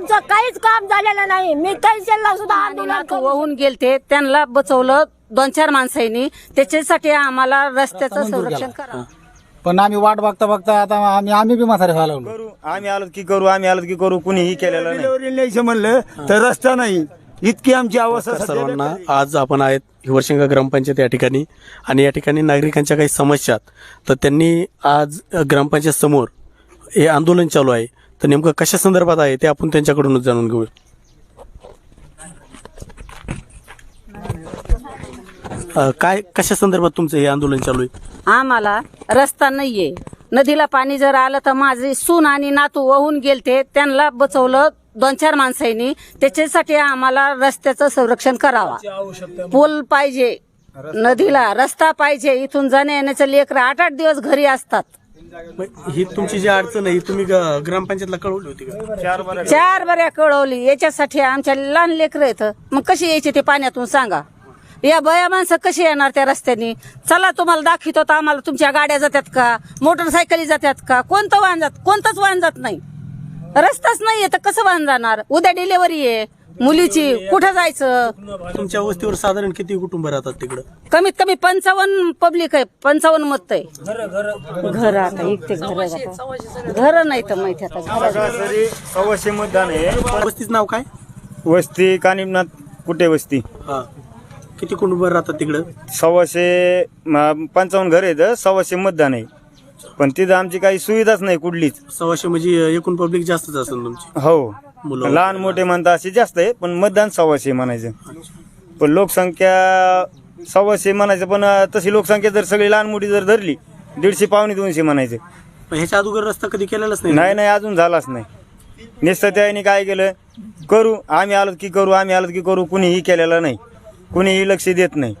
आमचं काहीच काम झालेलं नाही. मी तहसीलला सुद्धा आंदोलन वाहून गेलते त्यांना बचवलं दोन चार माणसांनी. त्याच्यासाठी आम्हाला रस्त्याचं संरक्षण करा. पण आम्ही वाट बघता बघता आता आम्ही आम्ही बी म्हातारे व्हायला लागलो. करू. आम्ही आलो की करू आम्ही आलो की करू कुणीही केलेलं नाही. डिलिव्हरी न्यायचं म्हणलं तर रस्ता नाही. इतकी आमची अवस्था नमस्कार सध्या सर्वांना. आज आपण आहेत हिवरशिंगा ग्रामपंचायत या ठिकाणी. आणि या ठिकाणी नागरिकांच्या काही समस्या आहेत. तर त्यांनी आज ग्रामपंचायत समोर हे आंदोलन चालू आहे. तर नेमकं कशा संदर्भात आहे ते आपण त्यांच्याकडूनच जाणून घेऊ अ, काय कशा संदर्भात तुमचं हे आंदोलन चालू आहे? आम्हाला रस्ता नाहीये. नदीला पाणी जर आलं तर माझे सून आणि नातू वाहून गेलते. त्यांना बचवलं दोन चार माणसांनी. त्याच्यासाठी आम्हाला रस्त्याचं संरक्षण करावा. पूल पाहिजे. नदीला रस्ता पाहिजे. इथून जाण्या येण्याचं लेकर आठ आठ दिवस घरी असतात. मग ही तुमची जी अडचण आहे ही तुम्ही ग- ग्रामपंचायतला कळवली होती का? चार बऱ्या कळवली. याच्यासाठी आमच्या लहान लेकर आहेत. मग कशी यायची ते पाण्यातून सांगा. या बया माणसं कशी येणार त्या रस्त्याने? चला तुम्हाला दाखवतो तर आम्हाला तुमच्या गाड्या जातात का? मोटरसायकली जातात का? कोणतं वाहन जात कोणतंच वाहन जात नाही. रस्ताच नाहीये तर कसं वाहन जाणार? उद्या डिलेव्हरी आहे. मुलीची कुठं जायचं? तुमच्या वस्तीवर साधारण किती कुटुंब राहतात तिकडं? कमीत कमी पंचावन्न पब्लिक आहे पंचावन्न मत आहे. घर आता एक ते घर घर नाही तर माहिती आता. सरासरी सव्वाशे मतदान आहे. वस्तीचं नाव काय? वस्ती कानिमनाथ कुठे वस्ती? हा. किती कुटुंब राहतात तिकडं? सव्वाशे म, पंचावन्न घर आहेत सव्वाशे मतदान आहे. पण तिथं आमची काही सुविधाच नाही कुठलीच. सव्वाशे म्हणजे एकूण पब्लिक जास्तच असेल तुमची. हो. मुलं. लहान मोठे म्हणता असे जास्त आहे पण मतदान सव्वाशे म्हणायचं. पण लोकसंख्या सव्वाशे म्हणायचं पण तशी लोकसंख्या जर सगळी लहान मोठी जर धरली दीडशे पावणे दोनशे म्हणायचं. पण ह्याच्या अगोदर रस्ता कधी केलेलाच नाही नाही नाही अजून झालाच नाही. नुसतं त्याने काय केलं करू आम्ही आलो की करू आम्ही आलो की करू कुणीही केलेलं नाही. कुणीही लक्ष देत नाही.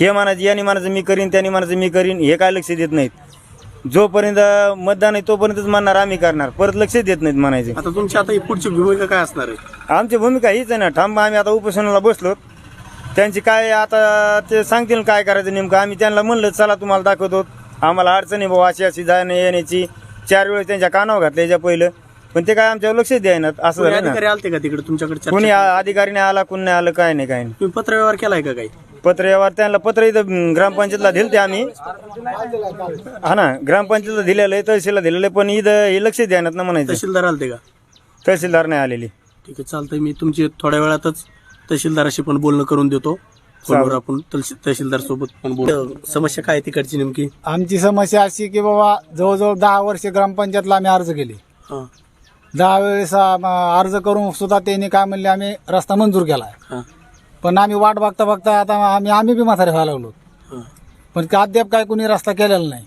हे म्हणायचं याने म्हणायचं मी करीन त्याने म्हणायचं मी करीन हे काय लक्ष देत नाहीत. जोपर्यंत मतदान आहे तोपर्यंतच म्हणणार आम्ही करणार. परत लक्ष देत नाहीत म्हणायचे. आता तुमची आता ही पुढची भूमिका काय असणार आहे? आमची भूमिका हीच आहे ना. ठाम आम्ही आता उपोषणाला बसलो. त्यांची काय आता ते सांगतील काय करायचं नेमकं. आम्ही त्यांना म्हणलं चला तुम्हाला दाखवतो. आम्हाला अडचणी भाऊ अशी अशी जाण्या येण्याची. चार वेळेस त्यांच्या कानावर घातलं याच्या पहिलं. पण ते काय आमच्यावर लक्ष द्यायना असं कोणी झालं ना. अधिकारी आलते का तिकडे? तुमच्याकडे चर्चा? कोणी आ- अधिकारी नाही आला कोणी नाही आलं काय नाही काय नाही. तुम्ही पत्र व्यवहार केलाय का काही? पत्र व्यवहार त्यांना पत्र इथं ग्रामपंचायतला दिलं ते आम्ही. हा ना ग्रामपंचायतला दिलेलं आहे तहसीलला दिलेलं आहे पण इथं हे लक्ष द्यानात ना म्हणायचं. तहसीलदार आलते का? तहसीलदार नाही आलेली. ठीक आहे चालतंय. मी तुमची थोड्या वेळातच तहसीलदाराशी पण बोलणं करून देतो. फोनवर आपण तहसी- तहसीलदार सोबत पण बोल. समस्या काय आहे तिकडची नेमकी? आमची समस्या अशी की बाबा जवळजवळ दहा वर्ष ग्रामपंचायतला आम्ही अर्ज केले. हा. दहा वेळेस आम- अर्ज करून सुद्धा त्यांनी काय म्हणले आम्ही रस्ता मंजूर केला हा. पण आम्ही वाट बघता बघता आता आम्ही आम्ही बी म्हातारे व्हायला लागलो. पण का अद्याप काय कोणी रस्ता केलेला नाही.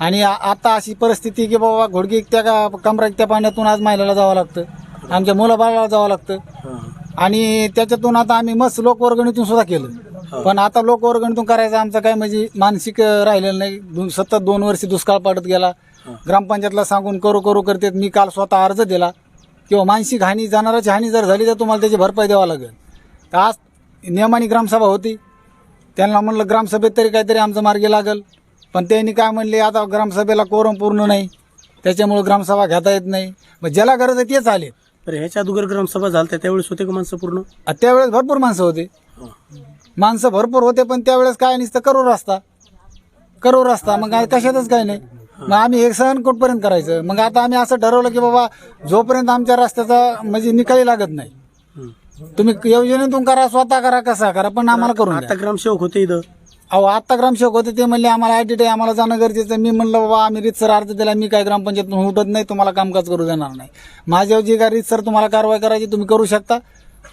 आणि आ- आता अशी परिस्थिती की बाबा घोडगी त्या का कमरा त्या पाण्यातून आज महिलाला जावं लागतं. आमच्या मुलं बाळाला जावं लागतं. आणि त्याच्यातून आता आम्ही मस्त लोकवर्गणीतून सुद्धा केलं. पण आता लोकवर्गणीतून करायचं आमचं काय म्हणजे मानसिक अं, राहिलेलं नाही. दोन सतत दोन वर्ष दुष्काळ पडत गेला. ग्रामपंचायतला सांगून करू करू करते मी काल स्वतः अर्ज दिला. किंवा मानसिक हानी जाणाराची हानी जर झाली तर तुम्हाला त्याची भरपाई द्यावा लागेल. तर आज नियमाने ग्रामसभा होती. त्यांना म्हणलं ग्रामसभेत तरी काहीतरी आमचं मार्गी लागेल. पण त्यांनी काय म्हणले आता ग्रामसभेला कोरम पूर्ण नाही. त्याच्यामुळे ग्रामसभा घेता येत नाही. मग ज्याला गरज आहे तेच आले. तर ह्याच्या अगोदर ग्रामसभा झाल्या त्यावेळेस होते का माणसं पूर्ण? आ, त्यावेळेस भरपूर माणसं होते. माणसं भरपूर होते पण त्यावेळेस काय नुसतं करू रस्ता. करू रस्ता. मग कशातच काय नाही. मग आम्ही हे सहन कुठपर्यंत करायचं? मग आता आम्ही असं ठरवलं की बाबा जोपर्यंत आमच्या रस्त्याचा म्हणजे निकाली लागत नाही तुम्ही योजनेतून करा स्वतः करा कसा करा पण आम्हाला करून द्या. आता ग्रामसेवक होते इथं. अहो आता ग्रामसेवक होते ते म्हणले आम्हाला आय टी आम्हाला जाणं गरजेचं आहे. मी म्हणलं बाबा आम्ही रीतसर अर्ज दिला मी काय ग्रामपंचायतून उठत नाही तुम्हाला कामकाज करू देणार नाही. माझ्यावर जी काय रीतसर तुम्हाला कारवाई करायची तुम्ही करू शकता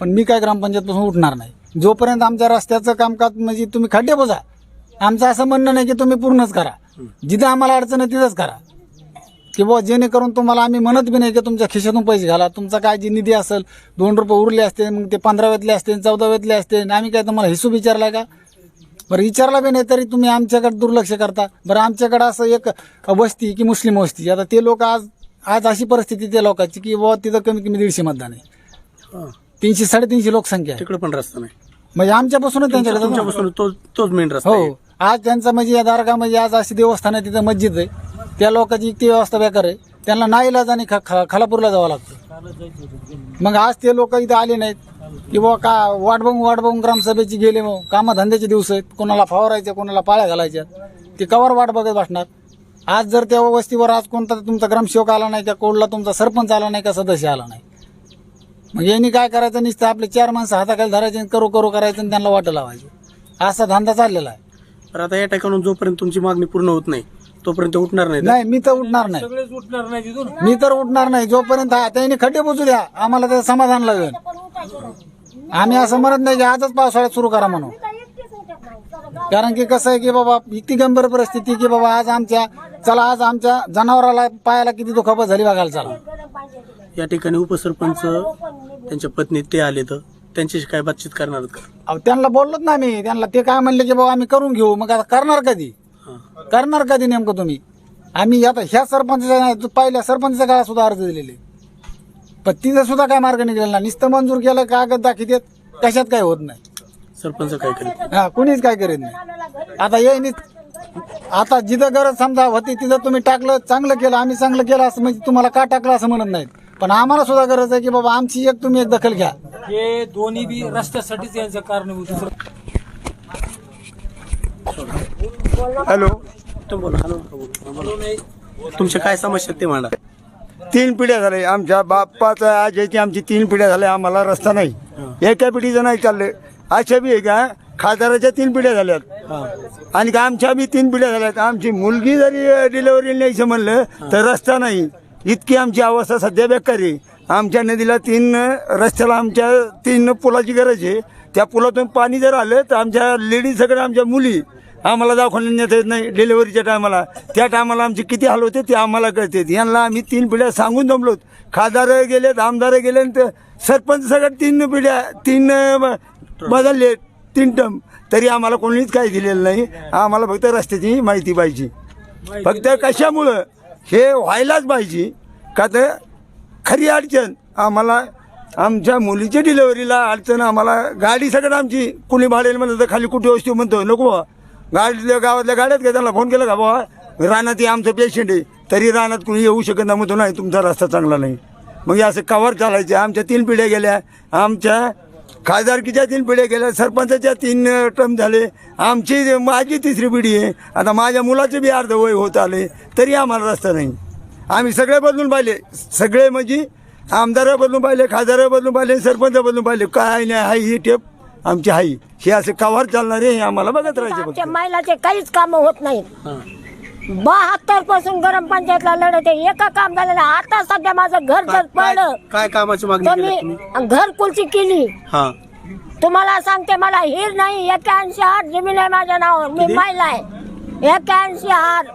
पण मी काय ग्रामपंचायतपासून उठणार नाही. जोपर्यंत आमच्या रस्त्याचं कामकाज म्हणजे तुम्ही खड्डे बोजा. आमचं असं म्हणणं नाही की तुम्ही पूर्णच करा. जिथं आम्हाला अडचण आहे तिथंच करा. की बुवा जेणेकरून तुम्हाला आम्ही म्हणत बी नाही की तुमच्या खिशातून पैसे घाला. तुमचा काय जी निधी असेल दोन रुपये उरले असते मग ते पंधराव्यातले असते चौदाव्यातले असते आणि आम्ही काय तुम्हाला हिशोब विचारलाय का? बरं विचारला बी नाही तरी तुम्ही आमच्याकडे दुर्लक्ष करता. बरं आमच्याकडे असं एक वस्ती की मुस्लिम वस्ती आता ते लोक आज आज अशी परिस्थिती त्या लोकांची की बुवा तिथं कमी कमी दीडशे मतदान आहे. तीनशे साडेतीनशे लोकसंख्या आहे. तिकडे पण रस्ता नाही. म्हणजे आमच्यापासूनच त्यांच्याकडे. तुमच्यापासून तो तोच मेन रस्ता आहे. हो आज त्यांचा म्हणजे या दारगा म्हणजे आज अशी देवस्थान आहे तिथं मस्जिद आहे. त्या लोकांची इतकी व्यवस्था बेकार आहे. त्यांना नाईलाज आणि ख- ख- खालापूरला जावं लागतं. मग आज ते लोक इथं आले नाहीत. की बाबा का वाट बघून वाट बघून ग्रामसभेची गेले मग. कामधंद्याचे दिवस आहेत. कोणाला फवारायचे कोणाला पाळ्या घालायच्या. ते कवर वाट बघत बसणार. आज जर त्या वस्तीवर आज कोणता तुमचा ग्रामसेवक आला नाही का कोडला तुमचा सरपंच आला नाही का सदस्य आला नाही? मग यांनी काय करायचं? नुसतं आपले चार माणसं हाताखाली धरायचे आणि करू करू करायचं आणि त्यांना वाट लावायची. असा धंदा चाललेला आहे. तर आता या ठिकाणून जोपर्यंत तुमची मागणी पूर्ण होत नाही तोपर्यंत उठणार नाही नाही मी तर उठणार नाही. मी तर उठणार नाही. जोपर्यंत हा- त्यांनी खड्डे बुजू द्या आम्हाला त्याचं समाधान लागेल. आम्ही असं म्हणत नाही की आजच पावसाळ्यात सुरू करा म्हणून. कारण की कसं आहे की बाबा इतकी गंभीर परिस्थिती की बाबा आज आमच्या चला आज आमच्या जनावराला पायाला किती दुखापत झाली बघायला चला. या ठिकाणी उपसरपंच त्यांच्या पत्नी ते आले तर? त्यांच्याशी काय बातचीत करणार आहेत का? अहो त्यांना बोललोच ना मी. त्यांना ते काय म्हणले की बाबा आम्ही करून घेऊ. मग आता करणार कधी. करणार कधी नेमकं तुम्ही? आम्ही आता ह्या सरपंचाच्या नाही तू पहिल्या सरपंचाच्या काळात सुद्धा अर्ज दिलेले. पण तिथं सुद्धा काय मार्ग निघाला नाही. नुसतं मंजूर केलं कागद दाखित कशात काय होत नाही. सरपंच काय करेल हा कुणीच काय करीत नाही. आता ये आता जिथं गरज समजा होती तिथं तुम्ही टाकलं चांगलं केलं आम्ही चांगलं केलं असं म्हणजे तुम्हाला का टाकलं असं म्हणत नाहीत. पण आम्हाला सुद्धा गरज आहे की बाबा आमची एक तुम्ही एक दखल घ्या. हे दोन्ही बी रस्त्यासाठीच यांचं कारणीभूत. हॅलो. तुमच्या काय समस्या ते मांडा तीन पिढ्या झाल्या आमच्या बाप्पाचा आजीची आमची तीन पिढ्या झाल्या आम्हाला रस्ता नाही. एका पिढीचं नाही चाललं. अशा बी आहे का खासदाराच्या तीन पिढ्या झाल्यात. आणि आमच्या बी तीन पिढ्या झाल्यात. आमची मुलगी जरी डिलिव्हरी न्यायचं म्हणलं तर रस्ता नाही. इतकी आमची अवस्था सध्या बेकार आहे. आमच्या नदीला तीन रस्त्याला आमच्या तीन पुलाची गरज आहे. त्या पुलातून पाणी जर आलं तर आमच्या लेडीज सगळ्या आमच्या मुली आम्हाला दवाखान्यात नेता येत नाही डिलिव्हरीच्या टायमाला त्या टायमाला आमचे किती हाल होते ते आम्हाला कळते. यांना आम्ही तीन पिढ्या सांगून जमलोत खासदार गेलेत आमदार गेले आणि सरपंच सगळ्या तीन पिढ्या तीन बदलले तीन टम तरी आम्हाला कोणीच काही दिलेलं नाही. आम्हाला फक्त रस्त्याची माहिती पाहिजे. फक्त कशामुळं? हे व्हायलाच पाहिजे. का तर खरी अडचण आम्हाला आमच्या मुलीच्या डिलेवरीला अडचण आम्हाला गाडी सगळं आमची कुणी भाडेल म्हणलं तर खाली कुठे वस्तू म्हणतो नको गाडीतल्या गावातल्या गाड्यात का त्यांना फोन केला का बाबा रानात आमचं पेशंट आहे. तरी रानात कुणी येऊ शकत नाही म्हणतो नाही तुमचा रस्ता चांगला नाही. मग हे असं कव्हर चालायचे. आमच्या तीन पिढ्या गेल्या. आमच्या खासदारकीच्या तीन पिढ्या गेल्या सरपंचाच्या तीन टर्म झाले. आमची माझी तिसरी पिढी आहे. आता माझ्या मुलाचे बी अर्ध वय होत आले तरी आम्हाला रस्ता नाही. आम्ही सगळे बदलून पाहिले. सगळे म्हणजे आमदार बदलून पाहिले खासदार बदलून पाहिले सरपंच बदलून पाहिले. काय नाही हा ही टेप आमची हाई हे असे कव्हर चालणार आहे हे आम्हाला बघत राहायचे आमच्या फक्त. महिलाचे काहीच काम होत नाहीत बहात्तरपासून गरम पंचायतला लढत आहे. एका काम झालं नाही आता सध्या माझं घर जर काय पडलं काय कामाची मागणी तर केली तुम्ही? मी घरकुलची केली. हा. तुम्हाला सांगते मला हिर नाही एक्याऐंशी हार जमीन आहे माझ्या नावावर. मी किती? महिला आहे. हार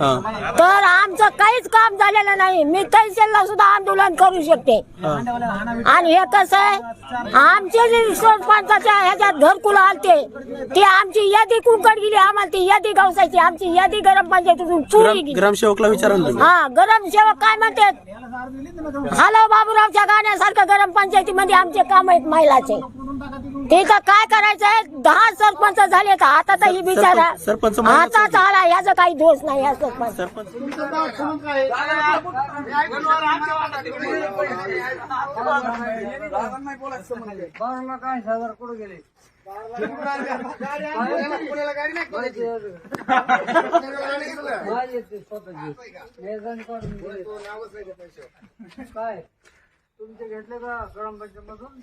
हा. तर आमचं काहीच काम झालेलं नाही. मी तहसीलला सुद्धा आंदोलन करू शकते. हा. आणि हे कसं आहे? आमचे जे सरपंचाच्या ह्याच्यात घरकुल आलते. ती आमची यादी कुंकड गेली आम्हाला ती यादी गावसायची आमची यादी गरम पंचायतीतून चोरी ग्राम गेली. ग्रामसेवकला विचारा ना तुम्ही हा गरम सेवक काय म्हणतात? हॅलो बाबूरावच्या गाण्यासारखं गरम पंचायतीमध्ये आमचे काम आहेत महिलाचे. ते तर काय करायचंय? दहा सरपंच झाले तर आता तर ही बिचारा. सरपंच- आता झाला याचा काही दोष नाही या सरपंच. सरपंच. काय? तुमचे घेतले का ग्रामपंचायत मधून